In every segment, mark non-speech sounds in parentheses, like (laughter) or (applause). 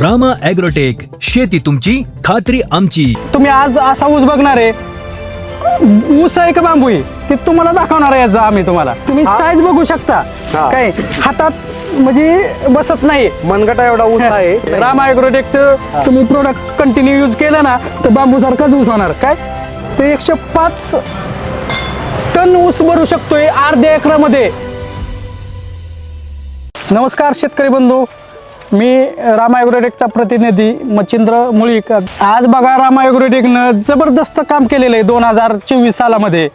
Rama agrotech शेती तुमची खात्री आमची. तुम्ही आज असा ऊस बघणार आहे. ऊस आहे का बांबू आहे? ते तुम्हाला दाखवणार आहे याचा आम्ही तुम्हाला. तुम्ही साईज बघू शकता. हा. काय हातात म्हणजे बसत नाही. मनगटा एवढा ऊस (laughs) आहे. राम ॲग्रोटेकचं तुम्ही प्रोडक्ट कंटिन्यू यूज केलं ना तर बांबू सारखाच ऊस होणार. काय? ते एकशे पाच टन ऊस भरू शकतोय अर्ध्या एकरामध्ये. नमस्कार शेतकरी बंधू. मी रामा ॲग्रोटेकचा प्रतिनिधी मच्छिंद्र मुळीक आज बघा रामा ॲग्रोटेकनं जबरदस्त काम केलेलं आहे दोन हजार चोवीस सालामध्ये.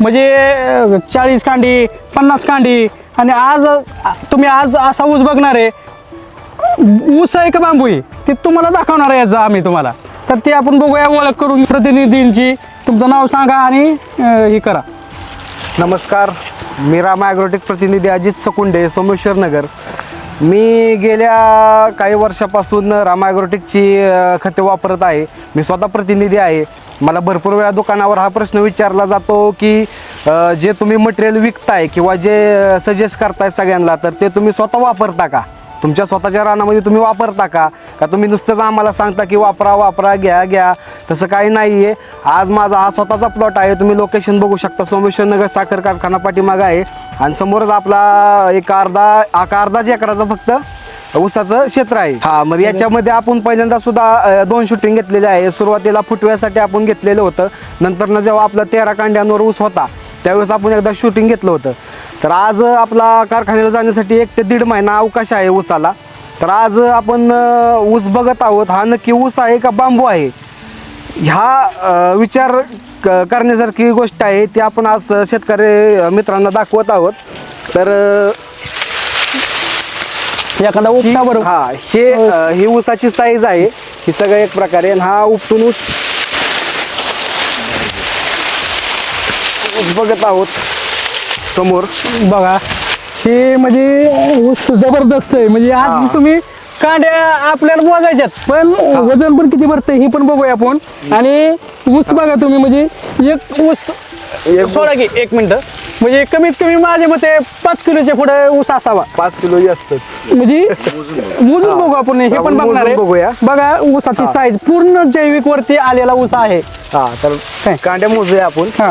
म्हणजे चाळीस कांडी पन्नास कांडी आणि आज तुम्ही आज असा ऊस बघणार आहे ऊस आहे का बांबू आहे? ते तुम्हाला दाखवणार आहे याचा आम्ही तुम्हाला. तर ते आपण बघूया ओळख करून प्रतिनिधींची. तुमचं नाव सांगा आणि हे करा. नमस्कार. मी रामा ॲग्रोटेक प्रतिनिधी अजित सकुंडे सोमेश्वर नगर. मी गेल्या काही वर्षापासून रामायग्रोटिकची खते वापरत आहे. मी स्वतः प्रतिनिधी आहे. मला भरपूर वेळा दुकानावर हा प्रश्न विचारला जातो की जे तुम्ही मटेरियल विकताय किंवा जे सजेस्ट करताय सगळ्यांना तर ते तुम्ही स्वतः वापरता का? तुमच्या स्वतःच्या रानामध्ये तुम्ही वापरता का? का तुम्ही नुसतंच आम्हाला सांगता की वापरा वापरा घ्या घ्या. तसं काही नाही आहे आज माझा हा स्वतःचा प्लॉट आहे. तुम्ही लोकेशन बघू शकता. सोमेश्वर नगर साखर कारखाना पाठीमागं आहे. आणि समोरच आपला एक अर्धा आका अर्धाच एकराचा फक्त ऊसाचं क्षेत्र आहे. हा मग याच्यामध्ये आपण पहिल्यांदा सुद्धा दोन शूटिंग घेतलेले आहे. सुरुवातीला फुटव्यासाठी आपण घेतलेलं होतं. नंतरनं जेव्हा आपला तेरा कांड्यांवर ऊस होता त्यावेळेस आपण एकदा शूटिंग घेतलं होतं. तर आज आपला कारखान्याला जाण्यासाठी एक ते दीड महिना अवकाश आहे ऊसाला. तर आज आपण ऊस बघत आहोत. हा नक्की ऊस आहे का बांबू आहे? ह्या विचार क- करण्यासारखी गोष्ट आहे. ती आपण आज शेतकरी मित्रांना दाखवत आहोत. तर एखादा ही- उपटा बरोबर हा हे ही ऊसाची साईज आहे. ही सगळं एक प्रकारे. आणि हा उपटून ऊस ऊस बघत आहोत. समोर. बघा हे म्हणजे ऊस जबरदस्त आहे. म्हणजे आज. तुम्ही कांड्या आपल्याला मोजायच्यात. पण वजन पण किती भरतंय हे पण बघूया आपण. आणि ऊस बघा तुम्ही म्हणजे एक ऊस एक सोडा की एक मिनिट. म्हणजे कमीत कमी माझ्या मते पाच किलोच्या पुढे ऊस असावा. पाच किलो असतच म्हणजे मोजून बघू आपण हे पण बघणार मोजून बघूया. आहे बघा ऊसाची साईज पूर्ण जैविक वरती आलेला ऊस आहे. हा तर काय? कांड्या मोजूया आपण. हा.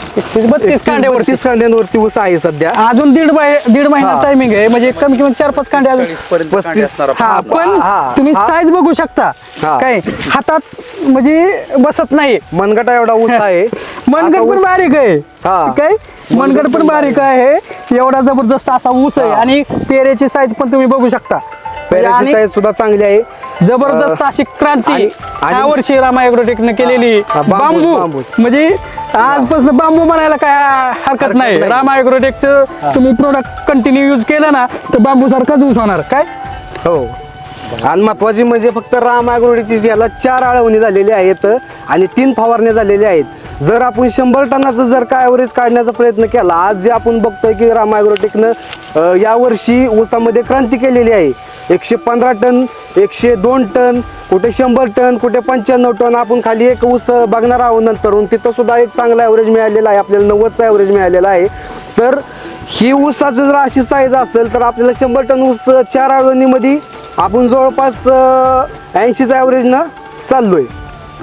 बत्तीस कांड्यावरती. बत्तीस कांड्यांवरती ऊस आहे सध्या. अजून दीड बाय- दीड महिना हा. टायमिंग आहे. म्हणजे कमी किंमत चार पाच कांडे अजून. पस्तीस. हा पण हा, तुम्ही. साईज बघू शकता. हा. काय हातात म्हणजे बसत नाही. मनगटा एवढा ऊस (laughs) आहे. मनगड असा पण ऊस- बारीक आहे. हा. काय मनगड पण बारीक आहे. एवढा जबरदस्त असा ऊस आहे. हा. आणि पेरेची साईज पण तुम्ही बघू शकता. पेऱ्याची आणि साईज सुद्धा चांगली आहे. जबरदस्त अशी क्रांती. ह्या वर्षी रामा ॲग्रोटेकनं केलेली बांबू. म्हणजे आजपासून बांबू म्हणायला काय हरकत नाही. रामा ॲग्रोटेकचं तुम्ही प्रोडक्ट कंटिन्यू यूज केलं ना तर बांबू सारखाच ऊस होणार. काय? हो. आणि महत्वाची म्हणजे फक्त राम ॲग्रोटेकची याला चार आळवणी झालेली आहेत आणि तीन फवारण्या झालेल्या आहेत. जर आपण शंभर टनाचं जर काय ॲव्हरेज काढण्याचा प्रयत्न केला आज जे आपण बघतोय की राम ॲग्रोटेकनं यावर्षी ऊसामध्ये क्रांती केलेली आहे. एकशे पंधरा टन एकशे दोन टन कुठे शंभर टन कुठे पंच्याण्णव टन आपण खाली एक ऊस बघणार आहोत नंतरून तिथं सुद्धा एक चांगला ॲव्हरेज मिळालेला आहे आपल्याला नव्वदचा ॲव्हरेज मिळालेला आहे. तर ही ऊसाचं जर अशी साईज असेल तर आपल्याला शंभर टन ऊस चार आळवणीमध्ये आपण जवळपास ऐंशीचा ॲव्हरेजनं चाललोय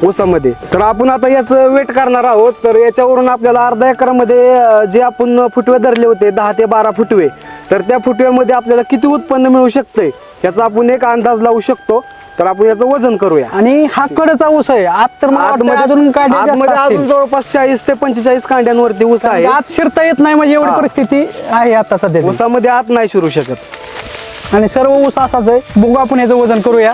ऊसामध्ये. तर आपण आता याचं वेट करणार आहोत. तर याच्यावरून आपल्याला अर्धा एकरामध्ये जे आपण फुटवे धरले होते दहा ते बारा फुटवे तर त्या फुटव्यामध्ये आपल्याला किती उत्पन्न मिळू शकतंय? याचा आपण एक अंदाज लावू शकतो तर आपण याचं वजन करूया. आणि हा कडचा ऊस आहे. आत तर मला वाटतं आतमध्ये अजून कांडे जास्त आतमध्ये अजून. जवळपास चाळीस ते पंचेचाळीस कांड्यांवरती ऊस आहे. आत शिरता येत नाही म्हणजे एवढी हा. परिस्थिती आहे आता सध्या ऊसामध्ये आत नाही शिरू शकत. आणि सर्व ऊस असाच आहे. बघू आपण याचं वजन करूया.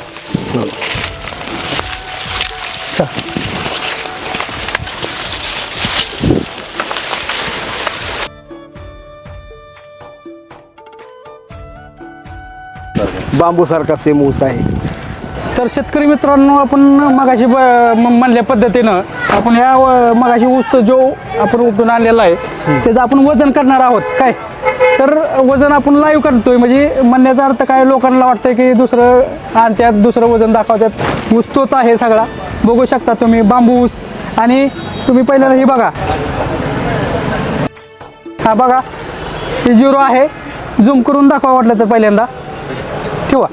बांबू सारखा सेम ऊस आहे. तर शेतकरी मित्रांनो आपण मगाशी ब- म- म्हणल्या पद्धतीनं आपण या व- मगाशी ऊस जो आपण उपटून आणलेला आहे त्याचं आपण वजन करणार आहोत. काय? तर वजन आपण लाईव्ह करतोय म्हणजे म्हणण्याचा अर्थ काय? लोकांना वाटतंय की दुसरं आणत्यात दुसरं वजन दाखवतात ऊस तोच आहे सगळा. बघू शकता तुम्ही बांबू ऊस. आणि तुम्ही पहिल्यांदा हे बघा. हा बघा हे झिरो आहे. झूम करून दाखवा वाटलं तर पहिल्यांदा. ठेवा.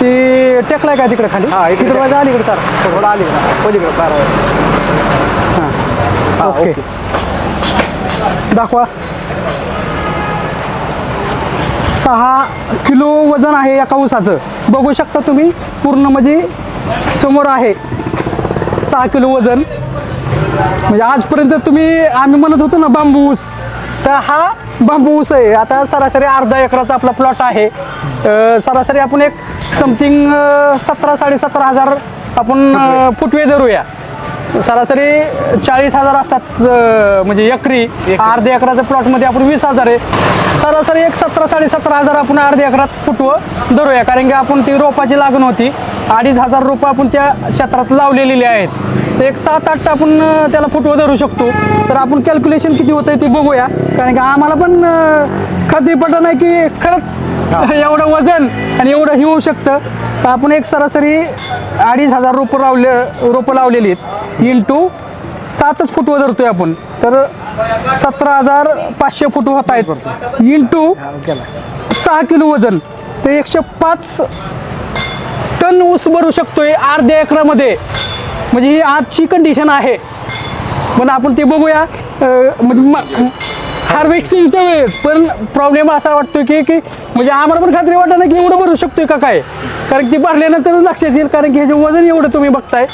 ती टेकलाय का तिकडे खाली? हा, इकडे तिकडे माझ्या अलीकडे सर थोडं अलीकडं पलीकडं सारा. हा. ओके. ओके. दाखवा. सहा किलो वजन आहे एका ऊसाचं बघू शकता तुम्ही पूर्ण म्हणजे समोर आहे. सहा किलो वजन. म्हणजे आजपर्यंत तुम्ही आम्ही म्हणत होतो ना बांबू ऊस. तर हा बांबू ऊस आहे. आता सरासरी अर्धा एकराचा आपला प्लॉट आहे. सरासरी आपण एक समथिंग सतरा साडेसतरा हजार आपण फुटवे. धरूया. सरासरी चाळीस हजार असतात म्हणजे एकरी. अर्ध्या एकराच्या प्लॉटमध्ये आपण वीस हजार आहे. सरासरी एक सतरा साडेसतरा हजार आपण अर्ध्या एकरात फुटवं धरूया. कारण की आपण ती रोपाची लागण होती. अडीच हजार रोपं आपण त्या क्षेत्रात लावलेली आहेत. तर एक सात आठ आपण त्याला फुटवं धरू शकतो. तर आपण कॅल्क्युलेशन किती होतं आहे ते बघूया. कारण की आम्हाला पण अं, खात्रीपटन आहे की खरंच (laughs) एवढं वजन आणि एवढं हे होऊ शकतं. तर आपण एक सरासरी अडीच हजार रोपं लावले रोपं लावलेली आहेत. इंटू सातच फुटवं धरतोय आपण. तर सतरा हजार पाचशे फुट होत आहेत. इंटू सहा किलो वजन. तर एकशे पाच टन ऊस भरू शकतोय अर्ध्या एकरामध्ये. म्हणजे ही आजची कंडिशन आहे. पण आपण ते बघूया. म्हणजे हार्वेस्टिंगच्या वेळेस पण प्रॉब्लेम असा वाटतोय की की म्हणजे आम्हाला पण खात्री वाटत नाही की एवढं भरू शकतोय का काय. कारण ती भरल्यानंतर लक्षात येईल. कारण की हे वजन एवढं तुम्ही बघताय.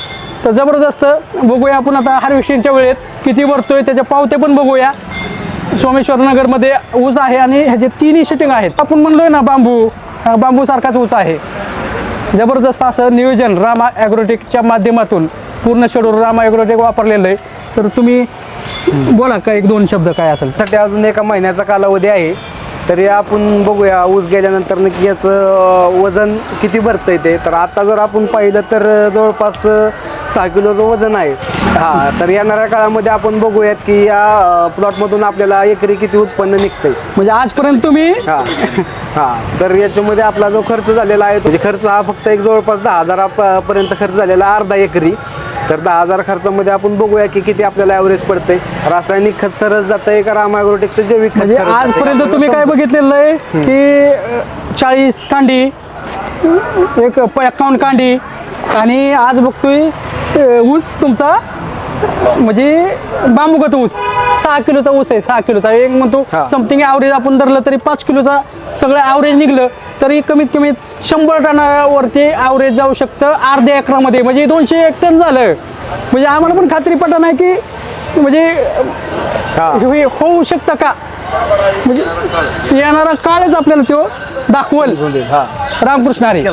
तर जबरदस्त बघूया आपण आता हार्वेस्टिंगच्या वेळेत किती भरतोय. त्याच्या पावते पण बघूया. सोमेश्वर नगरमध्ये ऊस आहे आणि ह्याचे तिन्ही शिटिंग आहेत. आपण म्हणलोय ना बांबू. बांबूसारखाच ऊस आहे. जबरदस्त असं नियोजन रामा ॲग्रोटेकच्या माध्यमातून पूर्ण शेड्यूल रामा ॲग्रोटेक वापरलेलं आहे. तर तुम्ही बोला का एक दोन शब्द काय असेल? साठी अजून एका महिन्याचा कालावधी आहे. तरी आपण बघूया ऊस गेल्यानंतर नक्की याचं वजन किती भरतंय ते. तर आता जर आपण पाहिलं तर जवळपास सहा किलोचं वजन आहे. हा तर येणाऱ्या काळामध्ये आपण बघूयात की या प्लॉटमधून आपल्याला एकरी किती उत्पन्न निघतंय. म्हणजे आजपर्यंत तुम्ही हा हा तर याच्यामध्ये आपला जो खर्च झालेला आहे म्हणजे खर्च हा फक्त एक जवळपास दहा हजारापर्यंत खर्च झालेला अर्धा एकरी. तर दहा हजार खर्चामध्ये आपण बघूया की किती आपल्याला ॲव्हरेज पडते रासायनिक खत सरस जात आहे का? रामायग्रोटेकचं जैविक खत म्हणजे? आजपर्यंत तुम्ही काय बघितलेलं आहे की चाळीस कांडी एक एकावन्न कांडी आणि आज बघतोय ऊस तुमचा? म्हणजे बांबूगत ऊस. सहा किलोचा ऊस आहे सहा किलोचा. एक म्हणतो. समथिंग ॲव्हरेज आपण धरलं तरी पाच किलोचा सगळं ॲव्हरेज निघलं तरी कमीत कमी शंभर टनावरती ॲव्हरेज जाऊ शकतं अर्ध्या एकरामध्ये. म्हणजे दोनशे एक टन झालं. म्हणजे आम्हाला पण खात्री पटत नाही की म्हणजे होऊ शकतं का? म्हणजे येणारा काळच आपल्याला तो दाखवल. रामकृष्ण हरी.